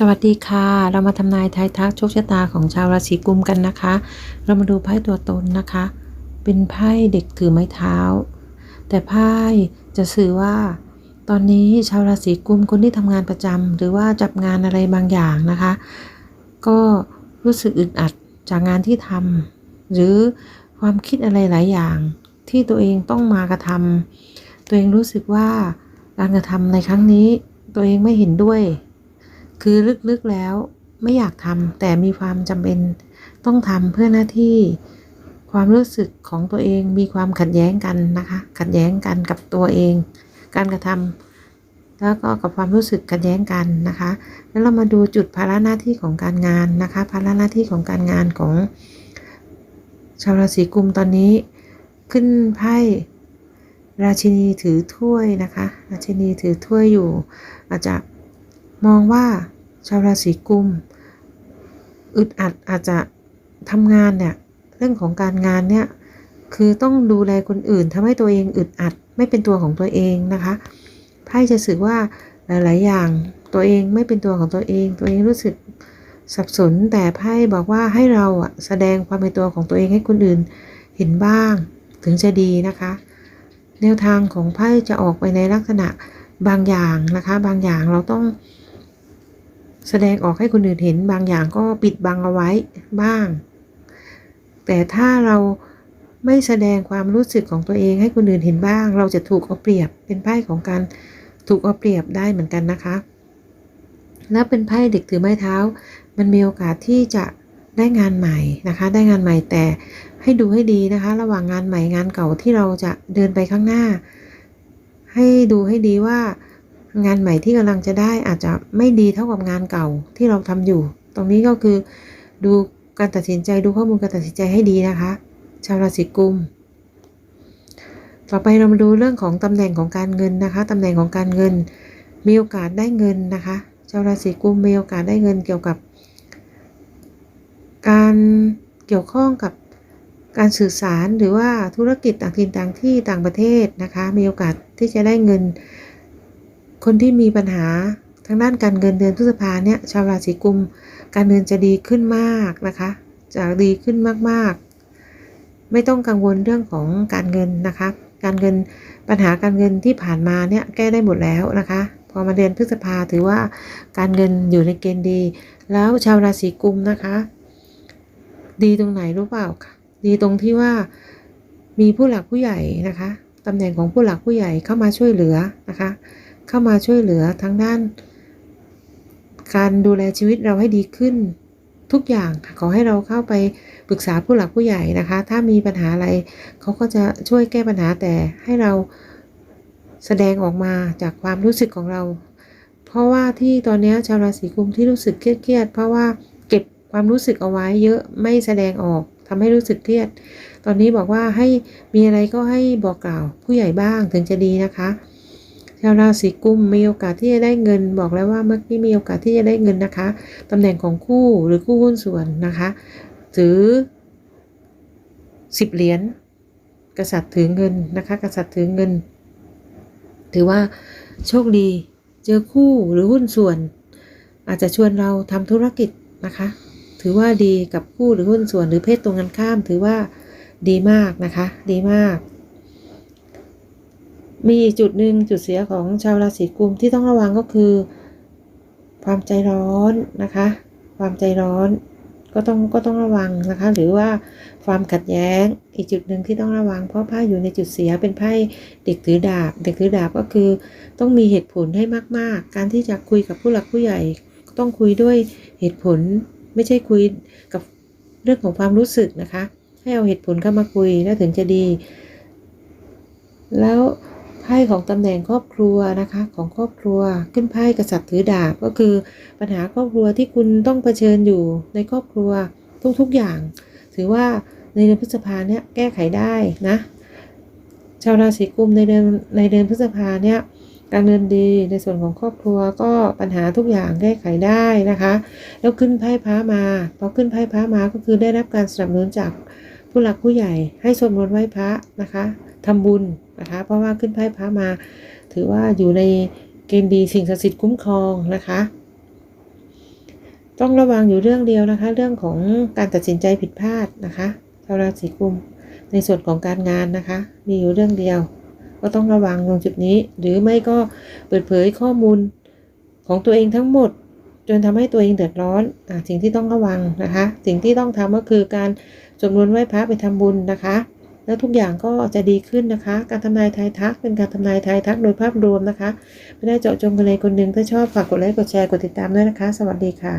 สวัสดีค่ะ เรามาทำนายทายทักโชคชะตาของชาวราศีกุมกันนะคะ เรามาดูไพ่ตัวตนนะคะ เป็นไพ่เด็กถือไม้เท้า แต่ไพ่จะสื่อว่า ตอนนี้ชาวราศีกุมคนที่ทำงานประจำหรือว่าจับงานอะไรบางอย่างนะคะ ก็รู้สึกอึดอัดจากงานที่ทำหรือความคิดอะไรหลายอย่าง ที่ตัวเองต้องมากระทำตัวเองรู้สึกว่าการกระทำในครั้งนี้ ตัวเองไม่เห็นด้วย คือลึกๆแล้วไม่อยากทำแต่มีความจำเป็นต้องทำเพื่อหน้าที่ความรู้สึกของตัวเองมีความขัดแย้งกันนะคะ ขัดแย้งกันกับตัวเอง การกระทำแล้วก็กับความรู้สึกขัดแย้งกันนะคะ แล้วเรามาดูจุดภาระหน้าที่ของการงานนะคะ ภาระหน้าที่ของการงานของ ชาวราศีกุมตอนนี้ขึ้นไพ่ราชินีถือถ้วยนะคะ ราชินีถือถ้วยอยู่อาจจะ มองว่าชาวราศีกุมอึดอัดอาจจะทำงานเนี่ยเรื่องของการงานเนี่ยคือต้องดูแลคนอื่นทำให้ตัวเองอึดอัดไม่เป็นตัวของตัวเองนะคะไพ่จะสื่อว่าหลาย ๆ อย่างตัวเองไม่เป็นตัวของตัวเอง ตัวเองรู้สึกสับสนแต่ไพ่บอกว่าให้เราอะแสดงความเป็นตัวของตัวเองให้คนอื่นเห็นบ้างถึงจะดีนะคะ แนวทางของไพ่จะออกไปในลักษณะบางอย่างนะคะ บางอย่างเราต้อง แสดงออกให้คนอื่นเห็นบางอย่างก็ปิดบังเอาไว้บ้าง แต่ถ้าเราไม่แสดงความรู้สึกของตัวเองให้คนอื่นเห็นบ้าง เราจะถูกเอาเปรียบเป็นไพ่ของการถูกเอาเปรียบได้เหมือนกันนะคะ และเป็นไพ่เด็กถือไม้เท้า มันมีโอกาสที่จะได้งานใหม่นะคะ ได้งานใหม่แต่ให้ดูให้ดีนะคะ ระหว่างงานใหม่งานเก่าที่เราจะเดินไปข้างหน้า ให้ดูให้ดีว่า งานใหม่ที่กำลังจะได้อาจจะไม่ดีเท่ากับงานเก่าที่เราทำอยู่ ตรงนี้ก็คือดูการตัดสินใจดูข้อมูลการตัดสินใจให้ดีนะคะ ชาวราศีกุม ต่อไปเรามาดูเรื่องของตำแหน่งของการเงินนะคะตำแหน่งของการเงิน มีโอกาสได้เงินนะคะ ชาวราศีกุมมีโอกาสได้เงินเกี่ยวกับ การเกี่ยวข้องกับการสื่อสารหรือว่าธุรกิจต่างถิ่นต่างที่ต่างประเทศนะคะ มีโอกาสที่จะได้เงิน คนที่มีปัญหาทางด้านการเงินเดือนพฤษภาเนี่ยชาวราศีกุม การเงินจะดีขึ้นมากนะคะ จะดีขึ้นมากๆ ไม่ต้องกังวลเรื่องของการเงินนะคะ การเงินปัญหาการเงินที่ผ่านมาเนี่ยแก้ได้หมดแล้วนะคะ พอมาเดือนพฤษภาถือว่าการเงินอยู่ในเกณฑ์ดี แล้วชาวราศีกุมนะคะ ดีตรงไหนรู้เปล่าคะดีตรงที่ว่ามีผู้หลักผู้ใหญ่นะคะตำแหน่งของผู้หลักผู้ใหญ่เข้ามาช่วยเหลือนะคะ เข้ามาช่วยเหลือทางด้าน การดูแลชีวิตเราให้ดีขึ้นทุกอย่างขอให้เราเข้าไปปรึกษาผู้หลักผู้ใหญ่นะคะ ถ้ามีปัญหาอะไรเขาก็จะช่วยแก้ปัญหาแต่ให้เราแสดงออกมาจากความรู้สึกของเรา เพราะว่าที่ตอนนี้ชาวราศีกุมที่รู้สึกเครียดเพราะว่าเก็บความรู้สึกเอาไว้เยอะไม่แสดงออกทำให้รู้สึกเครียด ตอนนี้บอกว่าให้มีอะไรก็ให้บอกกล่าวผู้ใหญ่บ้างถึงจะดีนะคะ ชาวราศีกุมมีโอกาสที่จะได้เงิน บอกแล้วว่าเมื่อกี้มีโอกาสที่จะได้เงินนะคะตำแหน่งของคู่หรือคู่หุ้นส่วนนะคะถือสิบเหรียญกษัตริย์ถือเงินนะคะ กษัตริย์ถือเงิน ถือว่าโชคดีเจอคู่หรือหุ้นส่วน อาจจะชวนเราทำธุรกิจนะคะ ถือว่าดีกับคู่หรือหุ้นส่วนหรือเพศตรงกันข้าม ถือว่าดีมากนะคะ ดีมาก มีอีกจุดหนึ่งจุดเสียของชาวราศีกุมที่ต้องระวังก็คือ ความใจร้อนนะคะ ความใจร้อนก็ต้องก็ต้องระวังนะคะ หรือว่าความขัดแย้งอีกจุดหนึ่งที่ต้องระวัง เพราะไพ่อยู่ในจุดเสียเป็นไพ่เด็กถือดาบ เด็กถือดาบก็คือ ต้องมีเหตุผลให้มาก ๆ การที่จะคุยกับผู้หลักผู้ใหญ่ ต้องคุยด้วยเหตุผลไม่ใช่คุยกับเรื่องของความรู้สึกนะคะ ให้เอาเหตุผลเข้ามาคุยแล้วถึงจะดี แล้ว ไพ่ของตำแหน่งครอบครัวนะคะของครอบครัวขึ้นไพ่กษัตริย์ถือดาบก็คือปัญหาครอบครัวที่คุณต้องเผชิญอยู่ในครอบครัวทุกๆอย่าง ถือว่าในเดือนพฤษภาเนี่ยแก้ไขได้นะชาวราศีกุมในเดือนในเดือนพฤษภาเนี่ยการเงินดีในส่วนของครอบครัวก็ปัญหาทุกอย่างแก้ไขได้นะคะ แล้วขึ้นไพ่พระมาพอขึ้นไพ่พระมาก็คือได้รับการสนับสนุนจาก ผู้หลักผู้ใหญ่ให้สวดมนต์ไหว้พระนะคะทำบุญนะคะ เพราะว่าขึ้นไพ่พระมา ถือว่าอยู่ในเกณฑ์ดีสิ่งศักดิ์สิทธิ์คุ้มครองนะคะ ต้องระวังอยู่เรื่องเดียวนะคะ เรื่องของการตัดสินใจผิดพลาดนะคะชาวราศีกุมในส่วนของการงานนะคะ มีอยู่เรื่องเดียว ก็ต้องระวังตรงจุดนี้ หรือไม่ก็เปิดเผยข้อมูลของตัวเองทั้งหมด จนทำให้ตัวเองเดือดร้อนอสิ่งที่ต้องระวังนะคะ สิ่งที่ต้องทำก็คือการ สวดมนต์ไหว้พระไปทำบุญนะคะ แล้วทุกอย่างก็จะดีขึ้นนะคะ การทำนายทายทักเป็นการทำนายทายทักโดยภาพรวมนะคะ ไม่ได้เจาะจงกันเลยคนหนึ่งถ้าชอบฝากกดไลค์กดแชร์กดติดตามด้วยนะคะ สวัสดีค่ะ